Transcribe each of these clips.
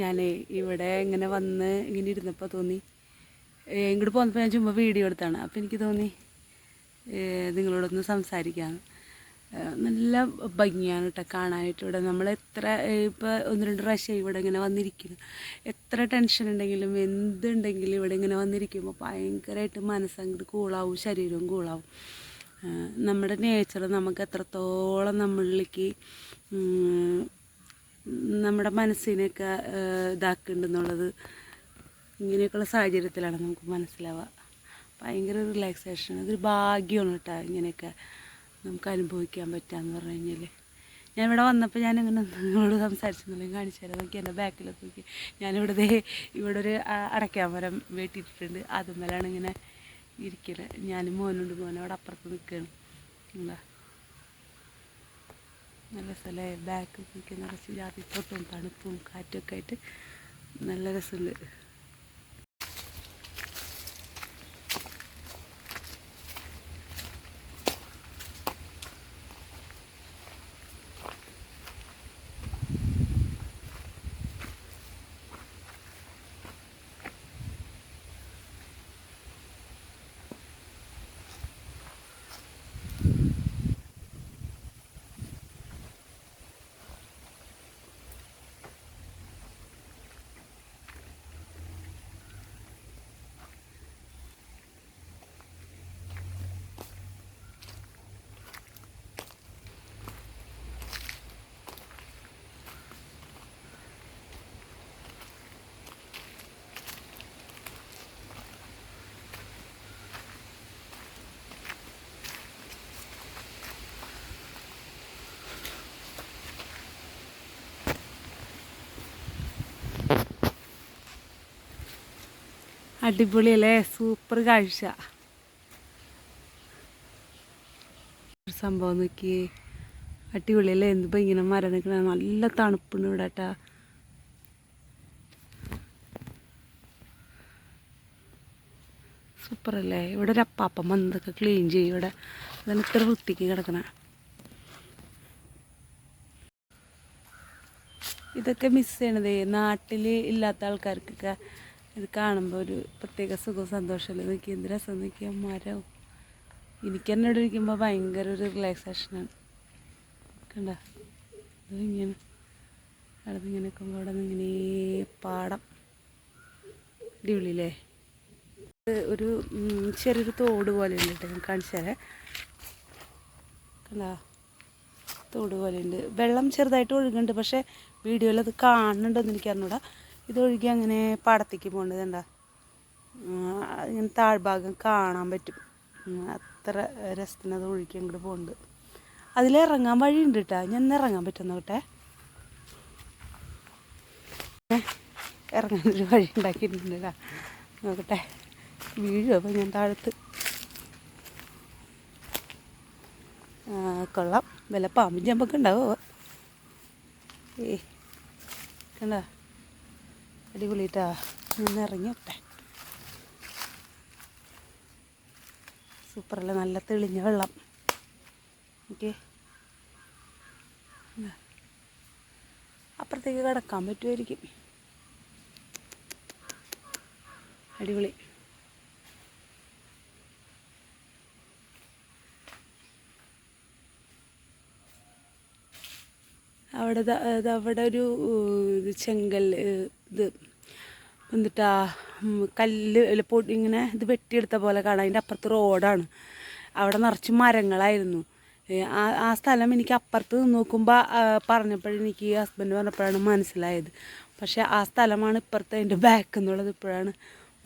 ഞാനേ ഇവിടെ ഇങ്ങനെ വന്ന് ഇങ്ങനെ ഇരുന്നപ്പോൾ തോന്നി ഇങ്ങോട്ട് പോന്നപ്പോൾ ഞാൻ ചുമ്മാ വീഡിയോ എടുത്താണ്. അപ്പോൾ എനിക്ക് തോന്നി നിങ്ങളോടൊന്ന് സംസാരിക്കാം നല്ല ഭംഗിയാണ് കേട്ടോ കാണാനായിട്ട് ഇവിടെ. നമ്മൾ എത്ര ഇപ്പോൾ ഒന്ന് രണ്ട് പ്രാവശ്യം ഇവിടെ ഇങ്ങനെ വന്നിരിക്കുന്നു. എത്ര ടെൻഷൻ ഉണ്ടെങ്കിലും എന്തുണ്ടെങ്കിലും ഇവിടെ ഇങ്ങനെ വന്നിരിക്കുമ്പോൾ ഭയങ്കരമായിട്ട് മനസ്സങ്ങോട്ട് കൂളാവും ശരീരവും കൂളാവും നമ്മുടെ നേച്ചർ നമുക്ക് എത്രത്തോളം നമ്മളിലേക്ക് നമ്മുടെ മനസ്സിനെയൊക്കെ ഇതാക്കുന്നുള്ളത് ഇങ്ങനെയൊക്കെയുള്ള സാഹചര്യത്തിലാണ് നമുക്ക് മനസ്സിലാവുക. ഭയങ്കര റിലാക്സേഷൻ അതൊരു ഭാഗ്യമാണ് കേട്ടോ ഇങ്ങനെയൊക്കെ നമുക്ക് അനുഭവിക്കാൻ പറ്റുകയെന്ന് പറഞ്ഞു കഴിഞ്ഞാൽ ഞാൻ ഇവിടെ വന്നപ്പോൾ ഞാൻ ഇങ്ങനെ നിങ്ങളോട് സംസാരിച്ചെന്നുള്ളത് കാണിച്ചു തരാം. നോക്കി എന്റെ ബാക്കിലൊക്കെ നോക്കി ഞാനിവിടെ ഇവിടെ ഒരു അടയ്ക്കാൻ മരം വെട്ടിയിട്ടിട്ടുണ്ട്. അതുമ്മലാണ് ഇങ്ങനെ ഇരിക്കൽ. ഞാനും മോനുണ്ട് മോനെ അവിടെ അപ്പുറത്ത് നിൽക്കുകയാണ് എന്താ നല്ല സ്ഥലമായി ബാക്ക് നിൽക്കുന്ന നിറച്ച് ജാതിപ്പൊട്ടും തണുപ്പും കാറ്റൊക്കെ ആയിട്ട് നല്ല രസമുണ്ട്. അടിപൊളിയല്ലേ? സൂപ്പർ കാഴ്ച. സംഭവം നോക്കി. അടിപൊളിയല്ലേ? എന്തിപ്പോൾ ഇങ്ങനെ മരം നിൽക്കണ നല്ല തണുപ്പുണ്ട് ഇവിടെ കേട്ടാ. സൂപ്പറല്ലേ? ഇവിടെ ഒരു അപ്പാപ്പം വന്നതൊക്കെ ക്ലീൻ ചെയ്യും ഇവിടെ. അതാണ് ഇത്ര വൃത്തിക്ക് കിടക്കണ. ഇതൊക്കെ മിസ് ചെയ്യണതേ? നാട്ടിൽ ഇല്ലാത്ത ആൾക്കാർക്കൊക്കെ ഇത് കാണുമ്പോൾ ഒരു പ്രത്യേക സുഖവും സന്തോഷമല്ലേ നോക്കി എന്ത് രസം മരവും. എനിക്ക് തന്നെ ഇവിടെ ഇരിക്കുമ്പോൾ ഭയങ്കര ഒരു റിലാക്സേഷനാണ് കണ്ട? അതിങ്ങനെ അവിടെ ഇങ്ങനെ നിൽക്കുമ്പോൾ അവിടെ നിന്ന് ഇങ്ങനെ പാടം. അടിപൊളിയില്ലേ? ഒരു ചെറിയൊരു തോട് പോലെ ഉണ്ട് കേട്ടോ ഞാൻ കാണിച്ചു തരാം. കണ്ടാ? തോട് പോലെ ഉണ്ട്. വെള്ളം ചെറുതായിട്ട് ഒഴുകുന്നുണ്ട് പക്ഷേ വീഡിയോയിൽ അത് കാണുന്നുണ്ടെന്ന് എനിക്ക് അറിഞ്ഞൂടാ. ഇത് ഒഴുകി അങ്ങനെ പാടത്തേക്ക് പോകേണ്ടത് എന്താ? ഇങ്ങനെ താഴ്ഭാഗം കാണാൻ പറ്റും. അത്ര രസത്തിന് അത് ഒഴുകി അങ്ങോട്ട് പോകുന്നുണ്ട് അതിലിറങ്ങാൻ വഴിയുണ്ട് കേട്ടോ ഞാൻ ഇറങ്ങാൻ പറ്റുന്ന കേട്ടെ ഇറങ്ങാനൊരു വഴി ഉണ്ടാക്കിയിട്ടുണ്ട് കേട്ടോ നോക്കട്ടെ. വീഴും അപ്പം ഞാൻ താഴത്ത്? കൊള്ളാം. വല്ല പാമ്പും ചമ്പൊക്കെ ഉണ്ടാവോ? ഏ കണ്ട? അടിപൊളിട്ടാ ഞാൻ സൂപ്പറല്ല? നല്ല തെളിഞ്ഞ വെള്ളം. ഓക്കെ. അപ്പുറത്തേക്ക് കിടക്കാൻ പറ്റുമായിരിക്കും. അടിപൊളി. അവിടെ അവിടെ ഒരു ചെങ്കൽ ഇത് എന്നിട്ടാ കല്ല് പൊടി ഇങ്ങനെ ഇത് വെട്ടിയെടുത്ത പോലെ കാണാം. അതിന്റെ അപ്പുറത്ത് റോഡാണ്. അവിടെ നിറച്ച് മരങ്ങളായിരുന്നു. ആ ആ സ്ഥലം എനിക്ക് അപ്പുറത്ത് നിന്ന് നോക്കുമ്പോൾ പറഞ്ഞപ്പോഴെനിക്ക് ഹസ്ബൻഡ് പറഞ്ഞപ്പോഴാണ് മനസ്സിലായത്. പക്ഷേ ആ സ്ഥലമാണ് ഇപ്പുറത്ത് അതിന്റെ ബാക്ക് എന്നുള്ളത് ഇപ്പോഴാണ്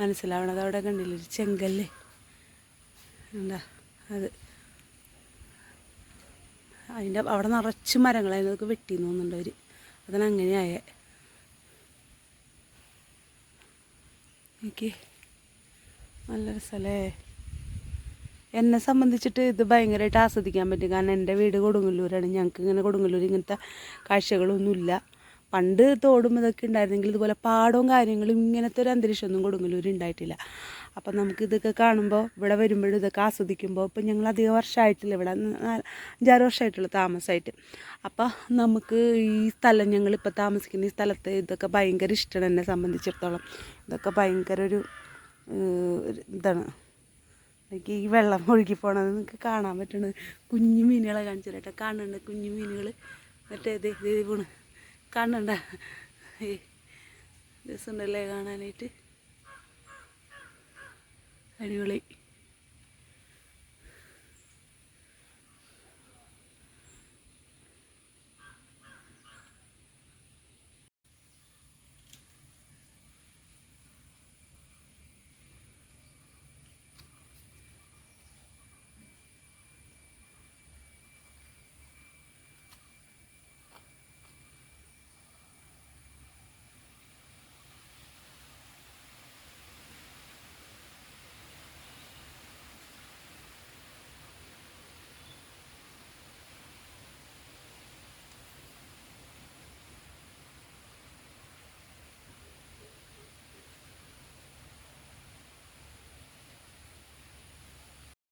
മനസ്സിലാവണത്. അവിടെ കണ്ടില്ല ഒരു ചെങ്കല്ലേ. എന്താ അത്. അതിന്റെ അവിടെ നിറച്ച് മരങ്ങളായിരുന്നു. അതൊക്കെ വെട്ടി തോന്നുന്നുണ്ട് അവർ അതാണ് എനിക്ക് നല്ല രസമല്ലേ എന്നെ സംബന്ധിച്ചിട്ട് ഇത് ഭയങ്കരമായിട്ട് ആസ്വദിക്കാൻ പറ്റും. കാരണം എന്റെ വീട് കൊടുങ്ങല്ലൂരാണ്. ഞങ്ങൾക്ക് ഇങ്ങനെ കൊടുങ്ങല്ലൂർ ഇങ്ങനത്തെ കാഴ്ചകളൊന്നുമില്ല. പണ്ട് തോടും ഇതൊക്കെ ഉണ്ടായിരുന്നെങ്കിൽ ഇതുപോലെ പാടവും കാര്യങ്ങളും ഇങ്ങനത്തെ ഒരു അന്തരീക്ഷമൊന്നും കൊടുങ്ങല്ലൂർ ഉണ്ടായിട്ടില്ല. അപ്പം നമുക്കിതൊക്കെ കാണുമ്പോൾ ഇവിടെ വരുമ്പോഴും ഇതൊക്കെ ആസ്വദിക്കുമ്പോൾ ഇപ്പം ഞങ്ങൾ അധികം വർഷമായിട്ടില്ല ഇവിടെ അഞ്ചാറ് വർഷമായിട്ടുള്ള താമസമായിട്ട് അപ്പോൾ നമുക്ക് ഈ സ്ഥലം ഞങ്ങളിപ്പോൾ താമസിക്കുന്ന ഈ സ്ഥലത്ത് ഇതൊക്കെ ഭയങ്കര ഇഷ്ടമാണ് എന്നെ സംബന്ധിച്ചിടത്തോളം. ഇതൊക്കെ ഭയങ്കര ഒരു ഇതാണ്. എനിക്ക് ഈ വെള്ളം ഒഴുകി പോണത് നിങ്ങൾക്ക് കാണാൻ പറ്റുന്നത് കുഞ്ഞു മീനുകളെ കാണിച്ചു തരട്ടെ കാണുന്നുണ്ട് കുഞ്ഞു മീനുകൾ മറ്റേ ഇത് ഇത് പോണ് കാണുന്നുണ്ട രസമുണ്ടല്ലേ കാണാനായിട്ട്? അടിപൊളി